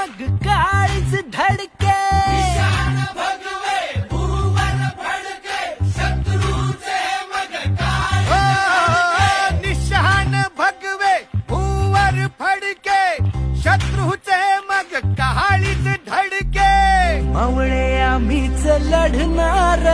मग काळीच धडके. निशान भगवे भूवर फडके शत्रूचे मग काळीच धडके. मावळे आम्हीच लढणार.